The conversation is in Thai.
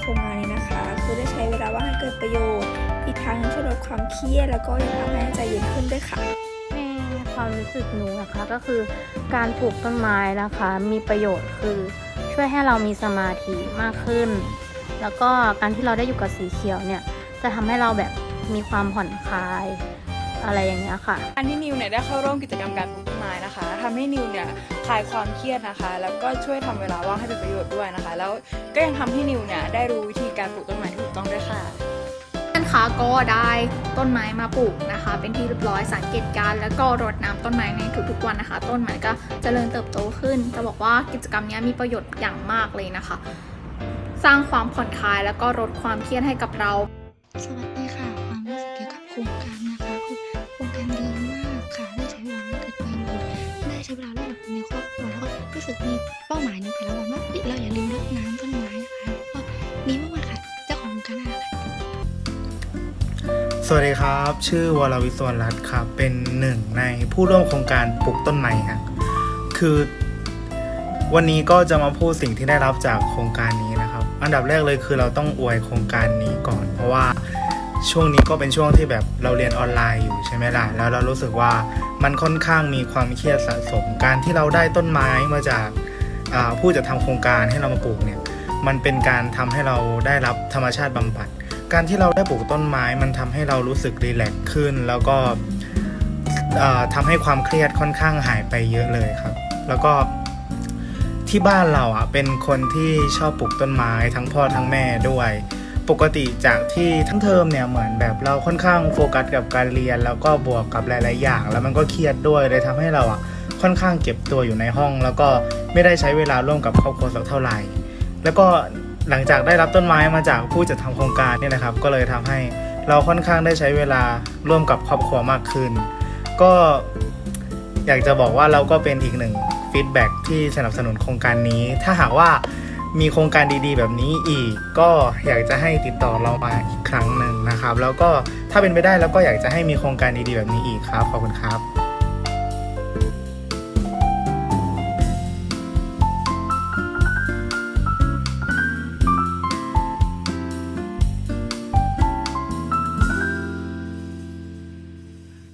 โครงงานนี้นะคะ คือได้ใช้เวลาว่างให้เกิดประโยชน์ อีกทางช่วยลดความเครียดแล้วก็ยังทำให้ใจเย็นขึ้นด้วยค่ะในความรู้สึกหนูนะคะก็คือการปลูกต้นไม้นะคะ มีประโยชน์คือช่วยให้เรามีสมาธิมากขึ้น แล้วก็การที่เราได้อยู่กับสีเขียวเนี่ยจะทำให้เราแบบมีความผ่อนคลาย อะไรอย่างเงี้ยค่ะ อันที่นิวเนี่ยได้เข้าร่วมกิจกรรมการปลูกต้นไม้นะคะทำให้นิวเนี่ยคลายความเครียดนะคะ แล้วก็ช่วยทำเวลาว่างให้เป็นประโยชน์ด้วยนะคะ แล้วก็ยังทำให้นิวเนี่ยได้รู้วิธีการปลูกต้นไม้ที่ถูกต้องด้วยค่ะท่านคะก็ได้ต้นไม้มาปลูกนะคะ เป็นที่เรียบร้อยสังเกตการณ์แล้วก็รดน้ำต้นไม้ในทุกๆวันนะคะ ต้นไม้ก็เจริญเติบโตขึ้น จะบอกว่ากิจกรรมนี้มีประโยชน์อย่างมากเลยนะคะ สร้างความผ่อนคลายแล้วก็ลดความเครียดให้กับเรา สวัสดีค่ะ ความรู้สึกเกี่ยวกับโครงการนะคะคือโครงการดีมากค่ะ ได้ใช้เวลาเกิดประโยชน์ได้ใช้เวลาร่วมกับคนในครอบครัวแล้วก็รู้สึกมีเป้าหมายในแต่ละวันว่าเฮ้ยเราอย่าลืมรดน้ำต้นไม้นะคะก็ดีมากๆค่ะเจ้าของการน่ารักค่ะสวัสดีครับ ชื่อวรวิศวรัตน์ครับ เป็นหนึ่งในผู้ร่วมโครงการปลูกต้นไม้ครับคือวันนี้ก็จะมาพูดสิ่งที่ได้รับจากโครงการนี้นะครับ อันดับแรกเลยคือเราต้องอวยโครงการนี้ก่อน เพราะว่า ช่วงนี้ก็เป็นช่วงที่แบบเราเรียนออนไลน์อยู่ใช่ไหมล่ะ แล้วเรารู้สึกว่ามันค่อนข้างมีความเครียดสะสม การที่เราได้ต้นไม้มาจากาผู้จัดทำโครงการให้เรามาปลูกเนี่ย มันเป็นการทำให้เราได้รับธรรมชาติบำบัด การที่เราได้ปลูกต้นไม้มันทำให้เรารู้สึกรีแลกซ์ขึ้น แล้วก็เอ่อทำให้ความเครียดค่อนข้างหายไปเยอะเลยครับ แล้วก็ที่บ้านเราอะเป็นคนที่ชอบปลูกต้นไม้ทั้งพ่อทั้งแม่ด้วย ปกติจากที่ทั้งเทอมเนี่ยเหมือนแบบเราค่อนข้างโฟกัสกับการเรียน แล้วก็บวกกับหลาย ๆ อย่าง แล้วมันก็เครียดด้วยเลยทำให้เราอะค่อนข้างเก็บตัวอยู่ในห้อง แล้วก็ไม่ได้ใช้เวลาร่วมกับครอบครัวสักเท่าไหร่ แล้วก็หลังจากได้รับต้นไม้มาจากผู้จัดทำโครงการเนี่ยนะครับ ก็เลยทำให้เราค่อนข้างได้ใช้เวลาร่วมกับครอบครัวมากขึ้น ก็อยากจะบอกว่าเราก็เป็นอีกหนึ่งฟีดแบ็กที่สนับสนุนโครงการนี้ ถ้าหากว่า มีโครงการดีๆ แบบนี้อีก ก็อยากจะให้ติดต่อเรามาอีกครั้งหนึ่งนะครับ แล้วก็ถ้าเป็นไปได้แล้วก็อยากจะให้มีโครงการดีๆ แบบนี้อีกครับขอบคุณครับ